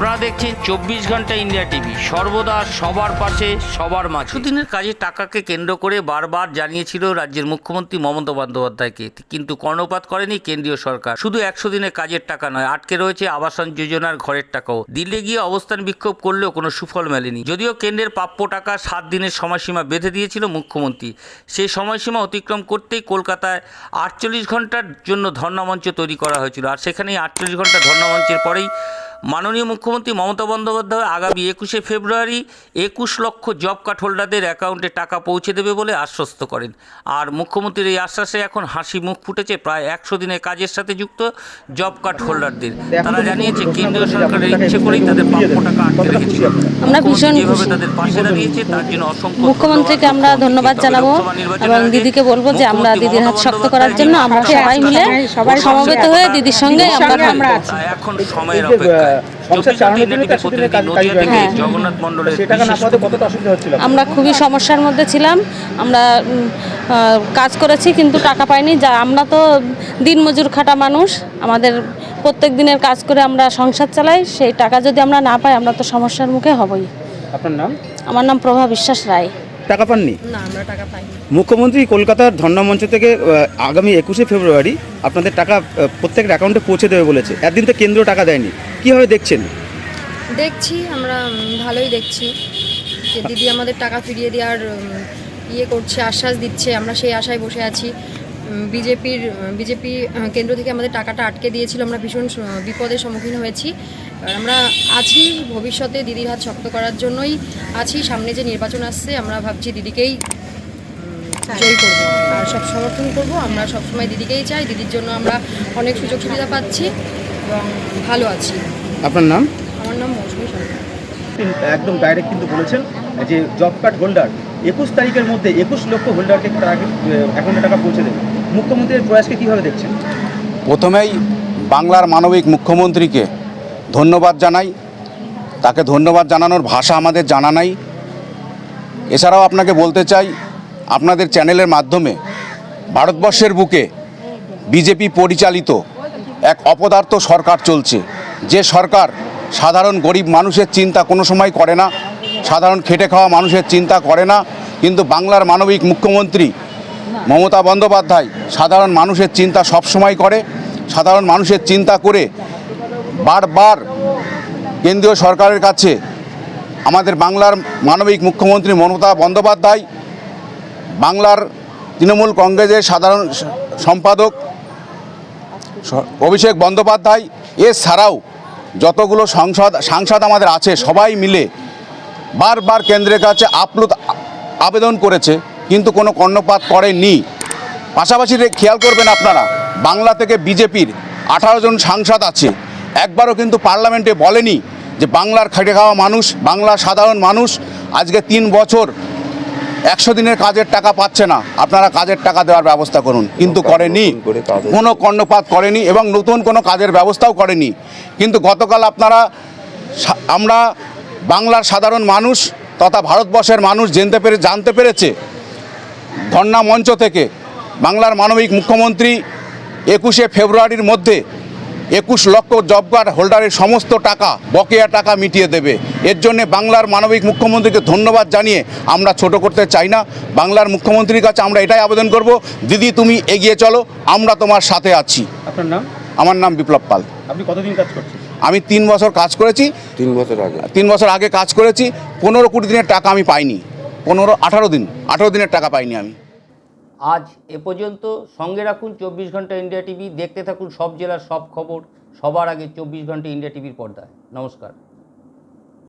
দেখছেন চব্বিশ ঘণ্টা ইন্ডিয়া টিভি। সর্বদা সবার পাশে, সবার মাঝে। দিনের কাজে টাকাকে কেন্দ্র করে বারবার জানিয়েছিল রাজ্যের মুখ্যমন্ত্রী মমতা বন্দ্যোপাধ্যায়কে। কিন্তু কর্ণপাত করেনি কেন্দ্রীয় সরকার। শুধু একশো দিনের কাজের টাকা নয়, আটকে রয়েছে আবাসন যোজনার ঘরের টাকাও। দিল্লি গিয়ে অবস্থান বিক্ষোভ করলেও কোনো সুফল মেলেনি। যদিও কেন্দ্রের প্রাপ্য টাকা সাত দিনের সময়সীমা বেঁধে দিয়েছিল মুখ্যমন্ত্রী। সেই সময়সীমা অতিক্রম করতেই কলকাতায় আটচল্লিশ ঘণ্টার জন্য ধর্ণামঞ্চ তৈরি করা হয়েছিল। আর সেখানেই আটচল্লিশ ঘণ্টা ধর্ণামঞ্চের পরেই মাননীয় মুখ্যমন্ত্রী মমতা বন্দ্যোপাধ্যায় আগামী একুশে ফেব্রুয়ারি একুশ লক্ষ জব কার্ড হোল্ডারদের অ্যাকাউন্টে টাকা পৌঁছে দেবে বলে আশ্বস্ত করেন। আর মুখ্যমন্ত্রীর এই আশ্বাসে এখন হাসি মুখ ফুটেছে প্রায় একশো দিনের কাজের সাথে যুক্ত জব কার্ড হোল্ডারদের। তারা জানিয়েছে কেন্দ্রীয় সরকারের ইচ্ছে করেই তাদের প্রাপ্য টাকা আটকে রেখেছিল। আমরা ভীষণ যেভাবে তাদের পাশে দাঁড়িয়েছে তার জন্য অসংখ্য মুখ্যমন্ত্রীকে আমরা ধন্যবাদ জানাব এবং দিদিকে বলব যে আমরা দিদির হাত শক্ত করার জন্য আমরা সবাই মিলে সবাই সমবেত হয়ে দিদির সঙ্গে আমরা এখন সময়ের এই হ্যাঁ। আমরা খুবই সমস্যার মধ্যে ছিলাম। আমরা কাজ করেছি কিন্তু টাকা পাইনি। যা আমরা তো দিনমজুর খাটা মানুষ। আমাদের প্রত্যেক দিনের কাজ করে আমরা সংসার চালাই। সেই টাকা যদি আমরা না পাই আমরা তো সমস্যার মুখে হবই। আপনার নাম? আমার নাম প্রভা বিশ্বাস রায়। টাকা পাননি? না আমরা টাকা পাইনি। মুখ্যমন্ত্রী কলকাতার ধর্ণামঞ্চ থেকে আগামী একুশে ফেব্রুয়ারি আপনাদের টাকা প্রত্যেকের অ্যাকাউন্টে পৌঁছে দেবে বলেছে। একদিন তো কেন্দ্র টাকা দেয়নি। কীভাবে দেখছেন? দেখছি আমরা ভালোই দেখছি। যে দিদি আমাদের টাকা ফিরিয়ে দেওয়ার ইয়ে করছে আশ্বাস দিচ্ছে আমরা সেই আশায় বসে আছি। বিজেপির বিজেপি কেন্দ্র থেকে আমাদের টাকাটা আটকে দিয়েছিল। আমরা ভীষণ বিপদের সম্মুখীন হয়েছি। আমরা আছি ভবিষ্যতে দিদির হাত শক্ত করার জন্যই। আছি সামনে যে নির্বাচন আসছে আমরা ভাবছি দিদিকেই জয়ী করব। আর সব সমর্থন করব। আমরা সবসময় দিদিকেই চাই। দিদির জন্য আমরা অনেক সুযোগ সুবিধা পাচ্ছি এবং ভালো আছি। আপনার নাম? আমার নাম মৌসুমী সরকার। একদম ডাইরেক্ট কিন্তু বলেছেন যে জব কার্ড হোল্ডার একুশ তারিখের মধ্যে একুশ লক্ষ হোল্ডারকে তারা অ্যাকাউন্টে টাকা পৌঁছে দেবে। মুখ্যমন্ত্রীর প্রয়াসকে কীভাবে দেখছেন? প্রথমেই বাংলার মানবিক মুখ্যমন্ত্রীকে ধন্যবাদ জানাই। তাকে ধন্যবাদ জানানোর ভাষা আমাদের জানা নাই। এছাড়াও আপনাকে বলতে চাই, আপনাদের চ্যানেলের মাধ্যমে ভারতবর্ষের বুকে বিজেপি পরিচালিত এক অপদার্থ সরকার চলছে। যে সরকার সাধারণ গরিব মানুষের চিন্তা কোনো সময় করে না, সাধারণ খেটে খাওয়া মানুষের চিন্তা করে না, কিন্তু বাংলার মানবিক মুখ্যমন্ত্রী মমতা বন্দ্যোপাধ্যায় সাধারণ মানুষের চিন্তা সব সময় করে, সাধারণ মানুষের চিন্তা করে বারবার কেন্দ্রীয় সরকারের কাছে আমাদের বাংলার মানবিক মুখ্যমন্ত্রী মমতা বন্দ্যোপাধ্যায়, বাংলার তৃণমূল কংগ্রেসের সাধারণ সম্পাদক অভিষেক বন্দ্যোপাধ্যায় এছাড়াও যতগুলো সংসদ, সাংসদ আমাদের আছে সবাই মিলে বারবার কেন্দ্রের কাছে আপ্লুত আবেদন করেছে। কিন্তু কোনো কর্ণপাত করেনি পাশাপাশি খেয়াল করবেন আপনারা বাংলা থেকে বিজেপির আঠারো জন সাংসদ আছে। একবারও কিন্তু পার্লামেন্টে বলেনি যে বাংলার খেটে খাওয়া মানুষ বাংলার সাধারণ মানুষ আজকে তিন বছর একশো দিনের কাজের টাকা পাচ্ছে না। আপনারা কাজের টাকা দেওয়ার ব্যবস্থা করুন। কিন্তু করেনি কোনো কর্ণপাত করেনি এবং নতুন কোনো কাজের ব্যবস্থাও করেনি। কিন্তু গতকাল আপনারা আমরা বাংলার সাধারণ মানুষ তথা ভারতবর্ষের মানুষ জানতে পেরে জানতে পেরেছে ধর্ণা মঞ্চ থেকে বাংলার মানবিক মুখ্যমন্ত্রী একুশে ফেব্রুয়ারির মধ্যে একুশ লক্ষ জব কার্ড হোল্ডারের সমস্ত টাকা বকেয়া টাকা মিটিয়ে দেবে। এর জন্য বাংলার মানবিক মুখ্যমন্ত্রীকে ধন্যবাদ জানিয়ে আমরা ছোট করতে চাই না। বাংলার মুখ্যমন্ত্রীর কাছে আমরা এটাই আবেদন করব দিদি তুমি এগিয়ে চলো আমরা তোমার সাথে আছি। আপনার নাম? আমার নাম বিপ্লব পাল। আপনি কতদিন কাজ করছেন? আমি তিন বছর কাজ করেছি। তিন বছর আগে। তিন বছর আগে কাজ করেছি। পনেরো কুড়ি দিনের টাকা আমি পাইনি। পনেরো, আঠারো দিন, আঠারো দিনের টাকা পাইনি আমি। আজ এ পর্যন্ত সঙ্গে রাখুন চব্বিশ ঘণ্টা ইন্ডিয়া টিভি, দেখতে থাকুন সব জেলার সব খবর, সবার আগে চব্বিশ ঘণ্টা ইন্ডিয়া টিভির পর্দায়। নমস্কার।